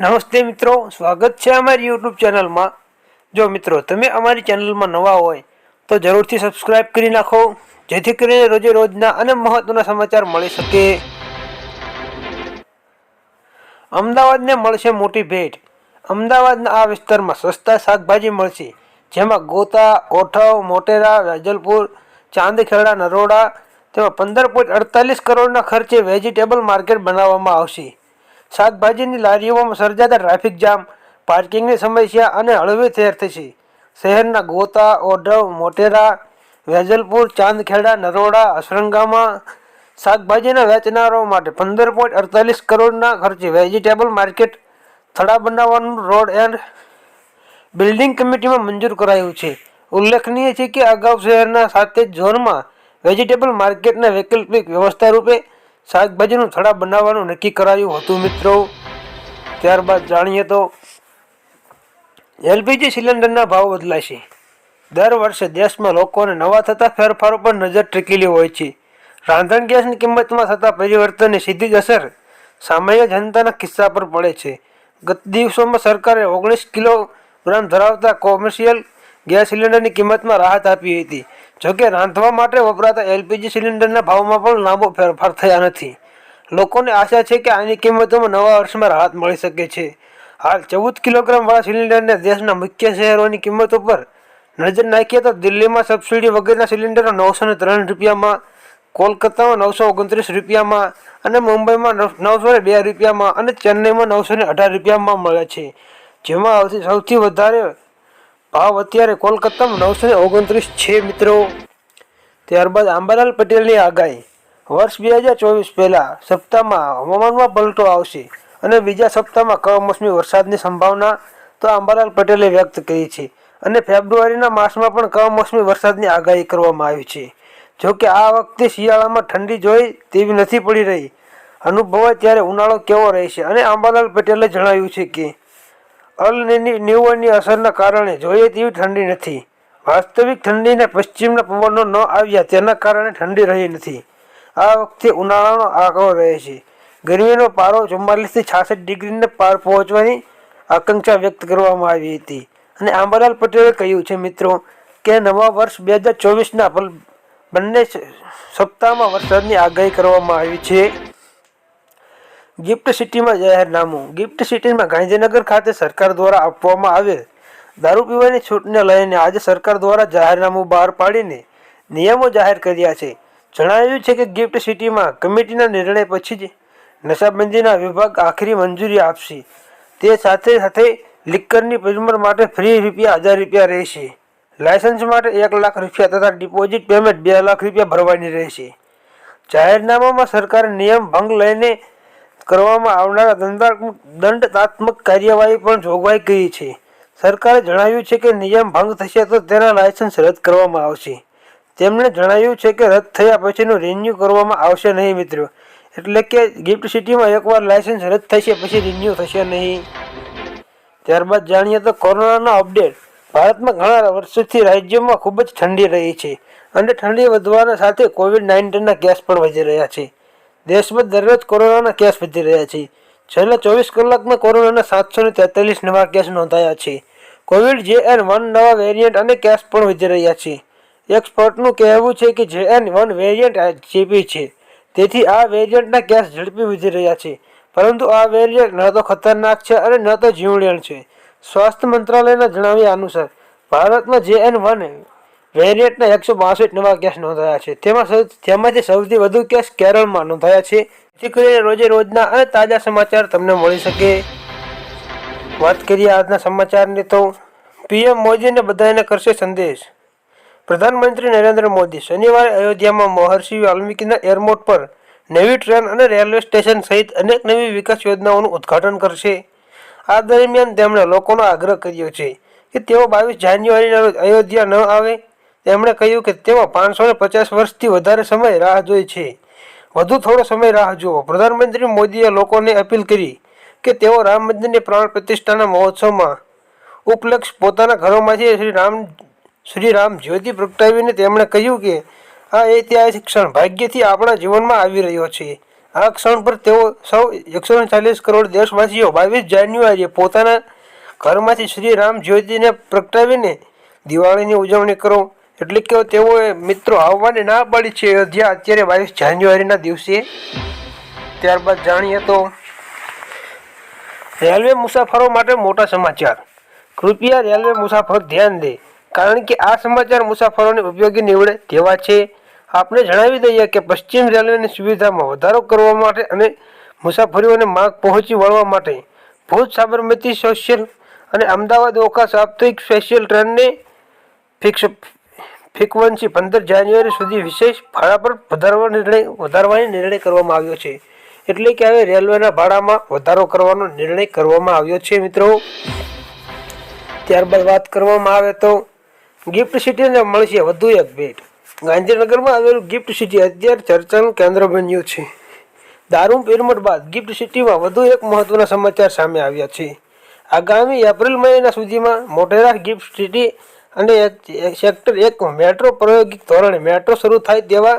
નમસ્તે મિત્રો, સ્વાગત છે અમારી યુટ્યુબ ચેનલમાં. જો મિત્રો, તમે અમારી ચેનલમાં નવા હોય, તો જરૂરથી સબસ્ક્રાઈબ કરી નાખો, જેથી કરીને રોજે રોજના અને મહત્વના સમાચાર મળી શકે. અમદાવાદને મળશે મોટી ભેટ. અમદાવાદના આ વિસ્તારમાં સસ્તા શાકભાજી મળશે, જેમાં ગોતા કોઠવ મોટેરા વેજલપુર ચાંદખેડા, નરોડા, તેમાં પંદર પોઈન્ટ અડતાલીસ કરોડના ખર્ચે વેજીટેબલ માર્કેટ બનાવવામાં આવશે. શાકભાજીની લારીઓમાં સર્જાતા ટ્રાફિક જામ, પાર્કિંગની સમસ્યા અને હળવી થેર થશે. શહેરના ગોતા ઓઢવ મોટેરા, વેજલપુર, ચાંદખેડા, નરોડા, અસરંગામાં શાકભાજીના વેચનારાઓ માટે પંદર પોઈન્ટ અડતાલીસ કરોડના ખર્ચે વેજીટેબલ માર્કેટ થડા બનાવવાનું રોડ એન્ડ બિલ્ડિંગ કમિટીમાં મંજૂર કરાયું છે. ઉલ્લેખનીય છે કે અગાઉ શહેરના સાતે ઝોનમાં વેજીટેબલ માર્કેટના વૈકલ્પિક વ્યવસ્થા રૂપે શાકભાજીનું થડા બનાવવાનું નક્કી કરાયું હતું મિત્રો. ત્યારબાદ જાણીએ તો એલપીજી સિલિન્ડરના ભાવ બદલાશે. દર વર્ષે દેશમાં લોકોને નવા થતા ફેરફારો પર નજર ટીકેલી હોય છે. રાંધણ ગેસની કિંમતમાં થતા પરિવર્તનની સીધી જ અસર સામાન્ય જનતાના કિસ્સા પર પડે છે. ગત દિવસોમાં સરકારે ઓગણીસ કિલોગ્રામ ધરાવતા કોમર્શિયલ ગેસ સિલિન્ડરની કિંમતમાં રાહત આપી હતી. જોકે રાંધવા માટે વપરાતા એલપીજી સિલિન્ડરના ભાવમાં પણ લાંબો ફેરફાર થયા નથી. લોકોને આશા છે કે આની કિંમતોમાં નવા વર્ષમાં રાહત મળી શકે છે. હાલ ચૌદ કિલોગ્રામવાળા સિલિન્ડરને દેશના મુખ્ય શહેરોની કિંમતો પર નજર નાખીએ તો દિલ્હીમાં સબસિડી વગરના સિલિન્ડરો નવસો ને ત્રણ રૂપિયામાં, કોલકાતામાં નવસો ઓગણત્રીસ રૂપિયામાં અને મુંબઈમાં નવ- નવસો ને બે રૂપિયામાં અને ચેન્નઈમાં નવસો ને અઢાર રૂપિયામાં મળે છે. જેમાં સૌથી વધારે ભાવ અત્યારે કોલકાતામાં નવસો ને ઓગણત્રીસ છે, મિત્રો. ત્યારબાદ આંબાલાલ પટેલની આગાહી. વર્ષ બે હજાર ચોવીસ પહેલાં સપ્તાહમાં હવામાનમાં પલટો આવશે અને બીજા સપ્તાહમાં કમોસમી વરસાદની સંભાવના તો આંબાલાલ પટેલે વ્યક્ત કરી છે. અને ફેબ્રુઆરીના માસમાં પણ કમોસમી વરસાદની આગાહી કરવામાં આવી છે. જોકે આ વખતે શિયાળામાં ઠંડી જોઈ તેવી નથી પડી રહી. અનુભવાય ત્યારે ઉનાળો કેવો રહેશે અને આંબાલાલ પટેલે જણાવ્યું છે કે અલ નિવડની અસરના કારણે જોઈએ તેવી ઠંડી નથી. વાસ્તવિક ઠંડીને પશ્ચિમના પવનો ન આવ્યા તેના કારણે ઠંડી રહી નથી. આ વખતે ઉનાળાનો આંકડો રહે છે. ગરમીનો પારો ચુમ્માલીસથી છાસઠ ડિગ્રીને પાર પહોંચવાની આકાંક્ષા વ્યક્ત કરવામાં આવી હતી. અને આંબાલાલ પટેલે કહ્યું છે, મિત્રો, કે નવા વર્ષ બે હજાર ચોવીસના બંને સપ્તાહમાં વરસાદની આગાહી કરવામાં આવી છે. ગિફ્ટ સિટીમાં જાહેરનામું ગિફ્ટ સિટીમાં ગાંધીનગર ખાતે સરકાર દ્વારા આપવામાં આવેલ દારૂ પીવાની છૂટને લઈને આજે સરકાર દ્વારા જાહેરનામું બહાર પાડીને નિયમો જાહેર કર્યા છે. જણાવ્યું છે કે ગિફ્ટ સિટીમાં કમિટીના નિર્ણય પછી જ નશાબંધીના વિભાગ આખરી મંજૂરી આપશે. તે સાથે સાથે લિક્કરની પેમેન્ટ માટે ફ્રી રૂપિયા હજાર રૂપિયા રહેશે. લાયસન્સ માટે એક લાખ રૂપિયા તથા ડિપોઝિટ પેમેન્ટ બે લાખ રૂપિયા ભરવાની રહેશે. જાહેરનામામાં સરકારે નિયમ ભંગ લઈને કરવામાં આવનારા દંડાત્મક દંડાત્મક કાર્યવાહી પણ જોગવાઈ કરી છે. સરકારે જણાવ્યું છે કે નિયમ ભંગ થશે તો તેના લાયસન્સ રદ કરવામાં આવશે. તેમણે જણાવ્યું છે કે રદ થયા પછીનું રિન્યુ કરવામાં આવશે નહીં મિત્રો. એટલે કે ગિફ્ટ સિટીમાં એકવાર લાયસન્સ રદ થશે પછી રિન્યૂ થશે નહીં. ત્યારબાદ જાણીએ તો કોરોનાનો અપડેટ. ભારતમાં ઘણા વર્ષોથી રાજ્યોમાં ખૂબ જ ઠંડી રહી છે. અને ઠંડી વધવાના સાથે કોવિડ નાઇન્ટીનના કેસ પણ વધી રહ્યા છે. દેશમાં દરરોજ કોરોનાના કેસ વધી રહ્યા છે. છેલ્લા ચોવીસ કલાકમાં કોરોનાના સાતસો ને તેતાલીસ નવા કેસ નોંધાયા છે. કોવિડ જે એન વન નવા વેરિયન્ટ અને કેસ પણ વધી રહ્યા છે. એક્સપર્ટનું કહેવું છે કે જે એન વન વેરિયન્ટ ચેપી છે. તેથી આ વેરિયન્ટના કેસ ઝડપી વધી રહ્યા છે. પરંતુ આ વેરિયન્ટ ન તો ખતરનાક છે અને ન તો જીવલેણ છે. સ્વાસ્થ્ય મંત્રાલયના જણાવ્યા અનુસાર, ભારતમાં જે એન વન વેરિયન્ટના એકસો બાસઠ નવા કેસ નોંધાયા છે. તેમાં તેમાંથી સૌથી વધુ કેસ કેરળમાં નોંધાયા છે. જેથી કરીને રોજે રોજના અને તાજા સમાચાર તમને મળી શકે. વાત કરીએ આજના સમાચારની તો પીએમ મોદીને બધાને કરશે સંદેશ. પ્રધાનમંત્રી નરેન્દ્ર મોદી શનિવારે અયોધ્યામાં મહર્ષિ વાલ્મીકીના એરપોર્ટ પર નવી ટ્રેન અને રેલવે સ્ટેશન સહિત અનેક નવી વિકાસ યોજનાઓનું ઉદ્ઘાટન કરશે. આ દરમિયાન તેમણે લોકોનો આગ્રહ કર્યો છે કે તેઓ બાવીસ જાન્યુઆરીના રોજ અયોધ્યા ન આવે. તેમણે કહ્યું કે તેઓ પાંચસો ને પચાસ વર્ષથી વધારે સમય રાહ જોઈ છે. વધુ થોડો સમય રાહ જુઓ. પ્રધાનમંત્રી મોદીએ લોકોને અપીલ કરી કે તેઓ રામ મંદિરની પ્રાણ પ્રતિષ્ઠાના મહોત્સવમાં ઉપલક્ષ પોતાના ઘરોમાંથી શ્રી રામ શ્રી રામ જ્યોતિ પ્રગટાવીને તેમણે કહ્યું કે આ ઐતિહાસિક ક્ષણ ભાગ્યથી આપણા જીવનમાં આવી રહ્યો છે. આ ક્ષણ પર તેઓ સૌ એકસો ચાલીસ કરોડ દેશવાસીઓ બાવીસ જાન્યુઆરીએ પોતાના ઘરમાંથી શ્રી રામ જ્યોતિને પ્રગટાવીને દિવાળીની ઉજવણી કરો. એટલે કે તેઓએ મિત્રો આવવાની ના પાડી છે. અયોધ્યા અત્યારે બાવીસ જાન્યુઆરીના દિવસે. ત્યારબાદ જાણીએ તો રેલવે મુસાફરો માટે મોટા સમાચાર. કૃપયા રેલવે મુસાફર ધ્યાન દે. કારણ કે આ સમાચાર મુસાફરોને ઉપયોગી નીવડે તેવા છે. આપણે જણાવી દઈએ કે પશ્ચિમ રેલવેની સુવિધામાં વધારો કરવા માટે અને મુસાફરીઓને માર્ગ પહોંચી વળવા માટે ભુજ સાબરમતી સોશિયલ અને અમદાવાદ ઓખા સાપ્તાહિક સ્પેશિયલ ટ્રેનને ફિક્સ ફ્રિકવન્સી પંદર જાન્યુઆરી સુધી વિશેષ ભાડા પર વધારવા નિર્ણય, વધારવાનો નિર્ણય કરવામાં આવ્યો છે. એટલે કે હવે રેલવેના ભાડામાં વધારો કરવાનો નિર્ણય કરવામાં આવ્યો છે મિત્રો. ત્યારબાદ વાત કરવામાં આવે તો ગિફ્ટ સિટીને મળશે વધુ એક ભેટ. ગાંધીનગરમાં આવેલું ગિફ્ટ સિટી અત્યારે ચર્ચાનું કેન્દ્ર બન્યું છે. દારૂ પિરમટ બાદ ગિફ્ટ સિટીમાં વધુ એક મહત્વના સમાચાર સામે આવ્યા છે. આગામી એપ્રિલ મહિના સુધીમાં મોટેરા ગિફ્ટ સિટી અને સેક્ટર એક મેટ્રો પ્રાયોગિક ધોરણે મેટ્રો શરૂ થાય તેવા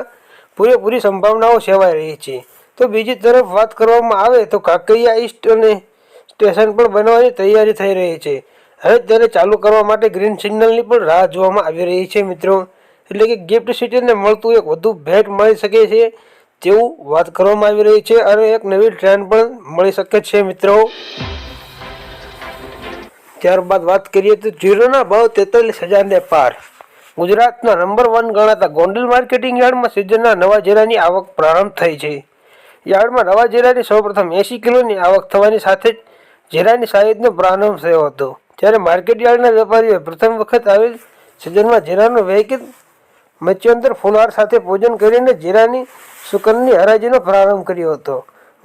પૂરેપૂરી સંભાવનાઓ સેવાઈ રહી છે. તો બીજી તરફ વાત કરવામાં આવે તો કાંકરિયા ઈસ્ટ અને સ્ટેશન પણ બનવાની તૈયારી થઈ રહી છે. હવે તેને ચાલુ કરવા માટે ગ્રીન સિગ્નલની પણ રાહ જોવામાં આવી રહી છે મિત્રો. એટલે કે ગિફ્ટ સિટીને મળતું એક વધુ ભેટ મળી શકે છે તેવું વાત કરવામાં આવી રહી છે અને એક નવી ટ્રેન પણ મળી શકે છે મિત્રો. ત્યારબાદ વાત કરીએ તો જીરોના ભાવ તેતાલીસ હજારને પાર. ગુજરાતના નંબર વન ગણાતા ગોંડલ માર્કેટિંગ યાર્ડમાં સિઝનના નવા જીરાની આવક પ્રારંભ થઈ છે. યાર્ડમાં નવા જીરાની સૌપ્રથમ એંસી કિલોની આવક થવાની સાથે જ જીરાની સાઈઝનો પ્રારંભ થયો હતો. જ્યારે માર્કેટ યાર્ડના વેપારીઓએ પ્રથમ વખત આવેલ સિઝનમાં જીરાનો વૈકિત મચ્યોંતર ફુલહાર સાથે પૂજન કરીને જીરાની સુકનની હરાજીનો પ્રારંભ કર્યો હતો.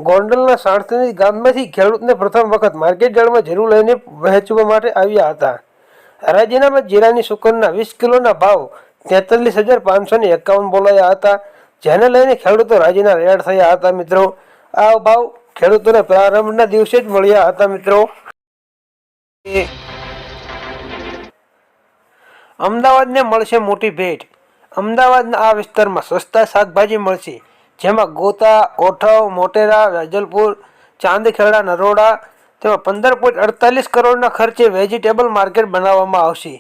ગોંડલના સાણસની ગામમાંથી ખેડૂતને પ્રથમ વખત માર્કેટ યાર્ડમાં જરૂર લઈને વહેંચવા માટે આવ્યા હતા. રાજીનામાં જીરાની સુકનના વીસ કિલોના ભાવ તેતાલીસ હજાર પાંચસો ને એકાવન બોલાયા હતા. જેને લઈને ખેડૂતો રાજીના રેડ થયા હતા મિત્રો. આ ભાવ ખેડૂતોને પ્રારંભના દિવસે જ મળ્યા હતા મિત્રો. અમદાવાદને મળશે મોટી ભેટ. અમદાવાદના આ વિસ્તારમાં સસ્તા શાકભાજી મળશે. જેમાં ગોતા ઓઠવ મોટેરા વેજલપુર ચાંદખેડા નરોડા તેમાં પંદર પોઈન્ટ અડતાલીસ કરોડના ખર્ચે વેજીટેબલ માર્કેટ બનાવવામાં આવશે.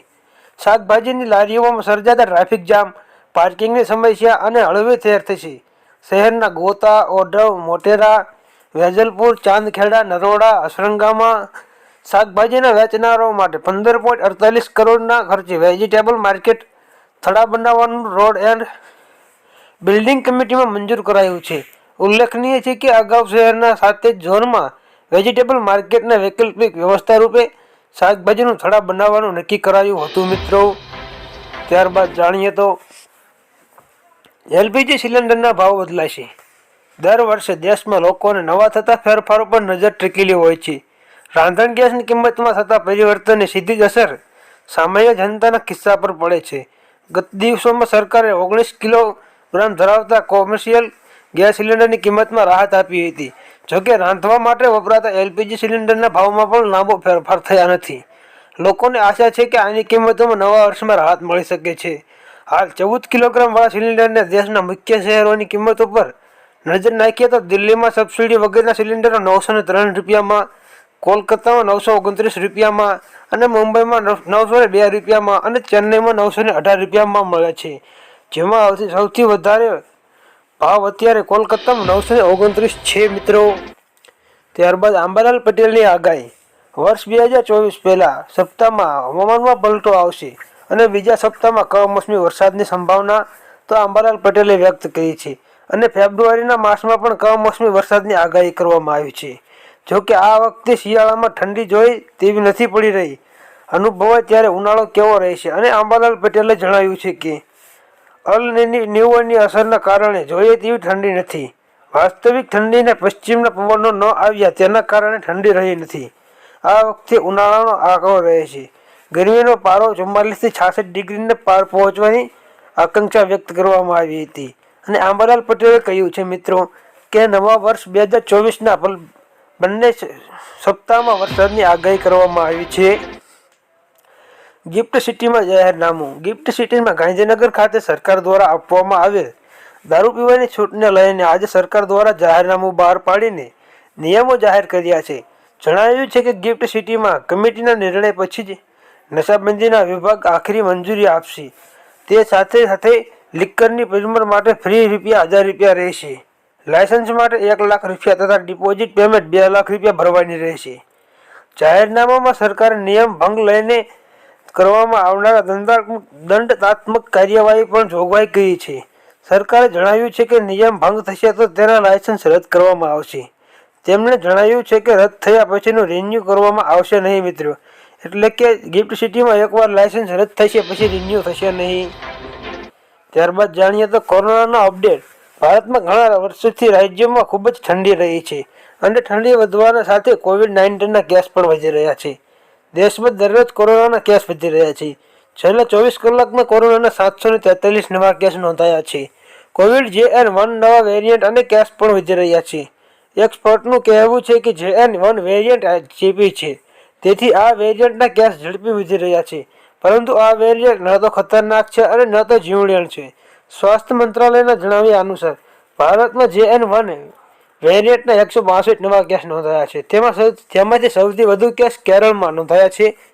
શાકભાજીની લારીઓમાં સર્જાતા ટ્રાફિક જામ, પાર્કિંગની સમસ્યા અને હળવી થેર થશે. શહેરના ગોતા ઓઢવ મોટેરા, વેજલપુર ચાંદખેડા નરોડા, અસરંગામાં શાકભાજીના વેચનારાઓ માટે પંદર પોઈન્ટ અડતાલીસ કરોડના ખર્ચે વેજીટેબલ માર્કેટ થડા બનાવવાનું રોડ એન્ડ બિલ્ડિંગ કમિટીમાં મંજૂર કરાયું છે. ઉલ્લેખનીય છે કે અગાઉ શહેરના સાતે ઝોનમાં વેજીટેબલ માર્કેટના વૈકલ્પિક વ્યવસ્થા રૂપે શાકભાજીનું થડા બનાવવાનું નક્કી કરાયું હતું મિત્રો. ત્યારબાદ જાણીએ તો, એલપીજી સિલિન્ડરના ભાવ બદલાશે. દર વર્ષે દેશમાં લોકોને નવા થતા ફેરફારો પર નજર ટીકેલી હોય છે. રાંધણ ગેસની કિંમતમાં થતા પરિવર્તનની સીધી જ અસર સામાન્ય જનતાના કિસ્સા પર પડે છે. ગત દિવસોમાં સરકારે ઓગણીસ કિલોગ્રામ ધરાવતા કોમર્શિયલ ગેસ સિલિન્ડરની કિંમતમાં રાહત આપી હતી. જોકે રાંધવા માટે વપરાતા એલપીજી સિલિન્ડરના ભાવમાં પણ લાંબો ફેરફાર થયા નથી. લોકોને આશા છે કે આની કિંમતોમાં નવા વર્ષમાં રાહત મળી શકે છે. હાલ ચૌદ કિલોગ્રામ વાળા સિલિન્ડરને દેશના મુખ્ય શહેરોની કિંમતો પર નજર નાખીએ તો દિલ્હીમાં સબસિડી વગરના સિલિન્ડરો નવસો ને ત્રણ રૂપિયામાં, કોલકાતામાં નવસો ઓગણત્રીસ રૂપિયામાં અને મુંબઈમાં નવસો ને બે રૂપિયામાં અને ચેન્નઈમાં નવસો ને અઢાર રૂપિયામાં મળે છે. જેમાં સૌથી વધારે ભાવ અત્યારે કોલકાતામાં નવસો ને ઓગણત્રીસ છે, મિત્રો. ત્યારબાદ આંબાલાલ પટેલની આગાહી. વર્ષ બે હજાર ચોવીસ પહેલાં સપ્તાહમાં હવામાનમાં પલટો આવશે અને બીજા સપ્તાહમાં કમોસમી વરસાદની સંભાવના તો આંબાલાલ પટેલે વ્યક્ત કરી છે અને ફેબ્રુઆરીના માસમાં પણ કમોસમી વરસાદની આગાહી કરવામાં આવી છે. જોકે આ વખતે શિયાળામાં ઠંડી જોઈ તેવી નથી પડી રહી. અનુભવાય ત્યારે ઉનાળો કેવો રહેશે અને આંબાલાલ પટેલે જણાવ્યું છે કે અલ નિવડની અસરના કારણે જોઈએ તેવી ઠંડી નથી. વાસ્તવિક ઠંડીને પશ્ચિમના પવનો ન આવ્યા તેના કારણે ઠંડી રહી નથી. આ વખતે ઉનાળાનો આંકડો રહે છે. ગરમીનો પારો ચુમ્માલીસથી છાસઠ ડિગ્રીને પાર પહોંચવાની આકાંક્ષા વ્યક્ત કરવામાં આવી હતી. અને આંબાલાલ પટેલે કહ્યું છે, મિત્રો, કે નવા વર્ષ બે હજાર ચોવીસના બંને સપ્તાહમાં વરસાદની આગાહી કરવામાં આવી છે. ગિફ્ટ સિટીમાં જાહેરનામું ગિફ્ટ સિટીમાં ગાંધીનગર ખાતે સરકાર દ્વારા આપવામાં આવેલ દારૂ પીવાની છૂટને લઈને આજે સરકાર દ્વારા જાહેરનામું બહાર પાડીને નિયમો જાહેર કર્યા છે. જણાવ્યું છે કે ગિફ્ટ સિટીમાં કમિટીના નિર્ણય પછી જ નશાબંધીના વિભાગ આખરી મંજૂરી આપશે. તે સાથે સાથે લિક્કરની પેમેન્ટ માટે ફ્રી રૂપિયા હજાર રૂપિયા રહેશે. લાયસન્સ માટે એક લાખ રૂપિયા તથા ડિપોઝિટ પેમેન્ટ બે લાખ રૂપિયા ભરવાની રહેશે. જાહેરનામામાં સરકારે નિયમ ભંગ લઈને કરવામાં આવનારા દંડાત્મક દંડાત્મક કાર્યવાહી પણ જોગવાઈ કરી છે. સરકારે જણાવ્યું છે કે નિયમ ભંગ થશે તો તેના લાયસન્સ રદ કરવામાં આવશે. તેમણે જણાવ્યું છે કે રદ થયા પછીનું રિન્યુ કરવામાં આવશે નહીં મિત્રો. એટલે કે ગિફ્ટ સિટીમાં એકવાર લાયસન્સ રદ થશે પછી રિન્યૂ થશે નહીં. ત્યારબાદ જાણીએ તો કોરોનાનો અપડેટ. ભારતમાં ઘણા વર્ષોથી રાજ્યોમાં ખૂબ જ ઠંડી રહી છે અને ઠંડી વધવાના સાથે કોવિડ નાઇન્ટીનના કેસ પણ વધી રહ્યા છે. દેશમાં દરરોજ કોરોનાના કેસ વધી રહ્યા છે. છેલ્લા ચોવીસ કલાકમાં કોરોનાના સાતસો ને તેતાલીસ નવા કેસ નોંધાયા છે. કોવિડ જે એન વન નવા વેરિયન્ટ અને કેસ પણ વધી રહ્યા છે. એક્સપર્ટનું કહેવું છે કે જે એન વન વેરિયન્ટ ચેપી છે. તેથી આ વેરિયન્ટના કેસ ઝડપી વધી રહ્યા છે. પરંતુ આ વેરિયન્ટ ન તો ખતરનાક છે અને ન તો જીવલેણ છે. સ્વાસ્થ્ય મંત્રાલયના જણાવ્યા અનુસાર, ભારતમાં જે એન વન વેરિયન્ટના એકસો બાસઠ નવા કેસ નોંધાયા છે. તેમાં તેમાંથી સૌથી વધુ કેસ કેરળમાં નોંધાયા છે.